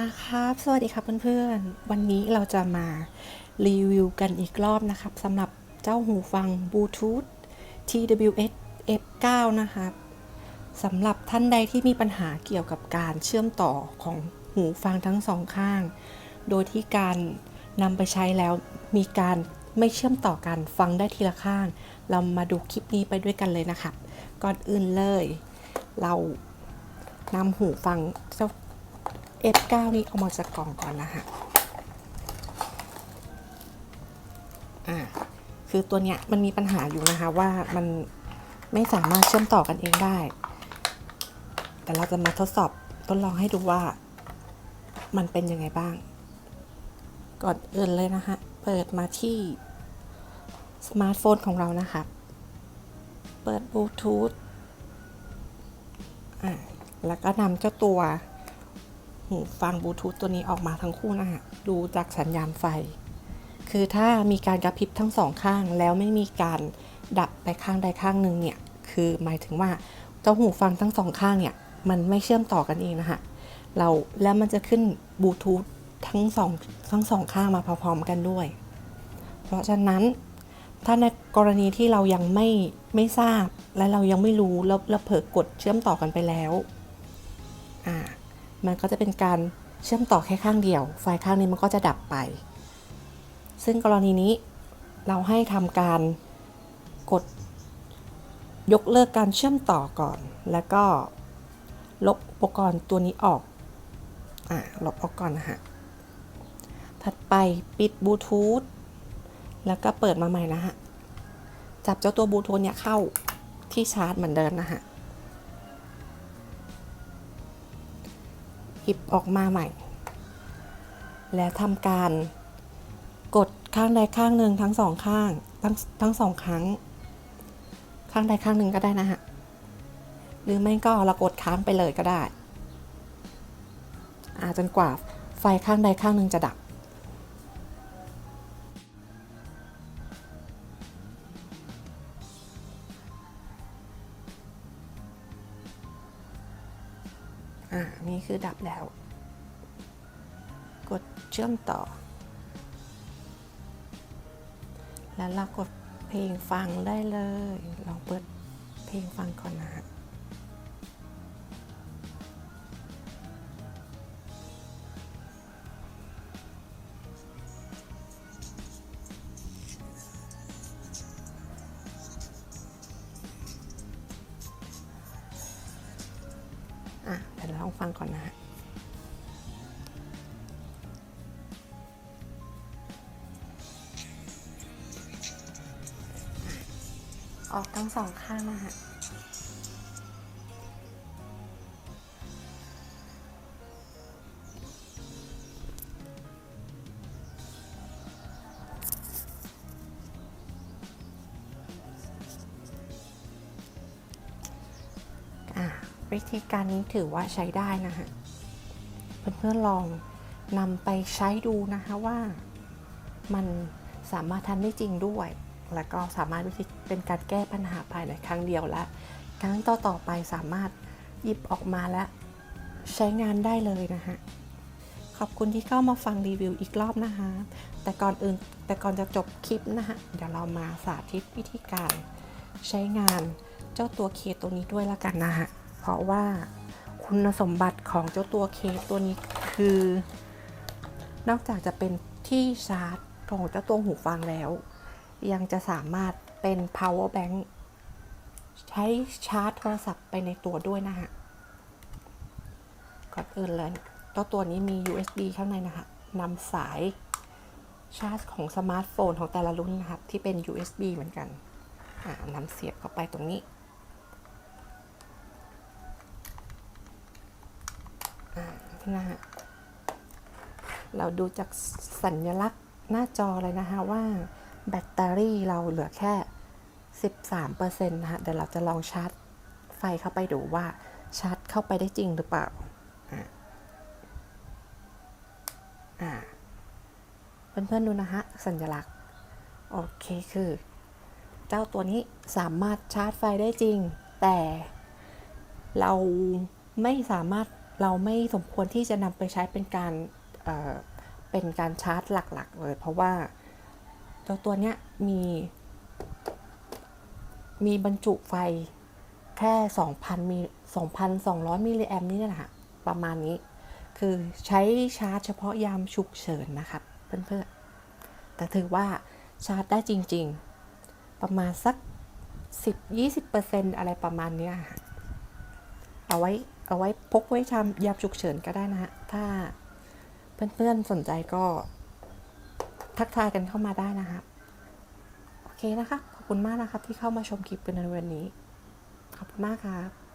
่ะครับ สวัสดีครับเพื่อนๆ วันนี้เราจะมารีวิวกันอีกรอบนะครับสำหรับเจ้าหูฟังบลูทูธ TWS F9 นะครับสำหรับท่านใดที่มีปัญหาเกี่ยวกับการเชื่อมต่อของหูฟังทั้งสองข้าง โดยที่การนำไปใช้แล้วมีการไม่เชื่อมต่อกันฟังได้ทีละข้าง เรามาดูคลิปนี้ไปด้วยกันเลยนะครับ ก่อนอื่นเลย เรานำหูฟังเจ้า F9 นี้เอามาจากกล่องก่อนนะฮะอ่าคือตัวเนี้ยมันมีปัญหาอยู่นะคะว่ามันไม่สามารถเชื่อมต่อกันเองได้ แต่เราจะมาทดสอบทดลองให้ดูว่า มันเป็นยังไงบ้าง ก่อนอื่นเลยนะคะ เปิดมาที่สมาร์ทโฟนของเรานะคะเปิดบลูทูธอ่าแล้วก็นำเจ้าตัว หูฟังบลูทูธตัวนี้ออกมาทั้งคู่นะฮะดูจากสัญญาณไฟ คือถ้ามีการกระพริบทั้งสองข้าง แล้วไม่มีการดับไปข้างใดข้างหนึ่งเนี่ย คือหมายถึงว่าเจ้าหูฟังทั้งสองข้างเนี่ย มันไม่เชื่อมต่อกันเองนะคะเราแล้วมันจะขึ้นบลูทูธทั้งสองทั้งสองข้างมาพร้อมๆกันด้วย เพราะฉะนั้นถ้าในกรณีที่เรายังไม่ไม่ทราบและเรายังไม่รู้แล้วเราเผลอกดเชื่อมต่อกันไปแล้วอ่า มันก็จะเป็นการเชื่อมต่อแค่ข้างเดียว ไฟข้างนี้มันก็จะดับไป ซึ่งกรณีนี้เราให้ทำการกดยกเลิกการเชื่อมต่อก่อน แล้วก็ลบอุปกรณ์ตัวนี้ออก อ่า ลบออกก่อนนะฮะ ถัดไปปิดบลูทูธ แล้วก็เปิดมาใหม่นะฮะ จับเจ้าตัวบลูทูธเนี่ยเข้าที่ชาร์จเหมือนเดิมนะฮะ หยิบออกมาใหม่ และทำการกดข้างใดข้างหนึ่งทั้งสองข้างทั้งทั้งสองครั้ง ข้างใดข้างหนึ่งก็ได้นะฮะหรือไม่ก็เรากดค้างไปเลยก็ได้อาจนกว่าไฟข้างใดข้างหนึ่งจะดับ อ่านี่คือดับแล้ว กดเชื่อมต่อ แล้วเรากดเพลงฟังได้เลย ลองเปิดเพลงฟังก่อนนะ องฟังก่อนนะฮะออกทั้งสองข้างนะฮะ วิธีการนี้ถือว่าใช้ได้นะฮะเพื่อนๆลองนำไปใช้ดูนะคะว่ามันสามารถทำได้จริงด้วย แล้วก็สามารถวิธีเป็นการแก้ปัญหาภายในครั้งเดียวและ ครั้งต่อต่อๆไปสามารถหยิบออกมาและใช้งานได้เลยนะฮะขอบคุณที่เข้ามาฟังรีวิวอีกรอบนะคะ แต่ก่อนอื่นแต่ก่อนจะจบคลิปนะฮะเดี๋ยวเรามาสาธิตวิธีการใช้งานเจ้าตัวเคตัวนี้ด้วยละกันนะฮะ ราะว่าคุณสมบัติของเจ้าตัวเคสตัวนี้คือ นอกจากจะเป็นที่ชาร์จของเจ้าตัวหูฟังแล้ว ยังจะสามารถเป็น power bank ใช้ชาร์จโทรศัพท์ไปในตัวด้วยนะฮะก่อนอื่นเลยเจ้าตัวนี้มี USB ข้างในนะคะนำสายชาร์จของสมาร์ทโฟนของแต่ละรุ่นนะครับ ที่เป็น USB เหมือนกันนำเสียบเข้าไปตรงนี้ อ่า นะฮะเราดูจากสัญลักษณ์หน้าจอเลยนะคะว่าแบตเตอรี่เราเหลือแค่ 13%นะคะเดี๋ยวเราจะลองชาร์จไฟเข้าไปดูว่าชาร์จเข้าไปได้จริงหรือเปล่าอ่าอ่าเพื่อนๆดูนะฮะสัญลักษณ์ โอเคคือ เจ้าตัวนี้สามารถชาร์จไฟได้จริง แต่เราไม่สามารถ เราไม่สมควรที่จะนำไปใช้เป็นการเเป็นการชาร์จหลักๆ เลย เพราะว่าตัวตัวเนี้ยมี มีบรรจุไฟแค่ 2,000 มี 2,200 มิลลิแอมนี่แหละค่ะประมาณนี้ คือใช้ชาร์จเฉพาะยามฉุกเฉินนะครับ เพื่อนๆ แต่ถือว่าชาร์จได้จริงๆ ประมาณสัก 10-20%อะไรประมาณนี้เอาไว้ เอาไว้พกไว้ทำยามฉุกเฉินก็ได้นะฮะถ้าเพื่อนๆสนใจก็ทักทายกันเข้ามาได้นะครับโอเคนะคะ ขอบคุณมากนะครับที่เข้ามาชมคลิปกันในวันนี้ ขอบคุณมากครับ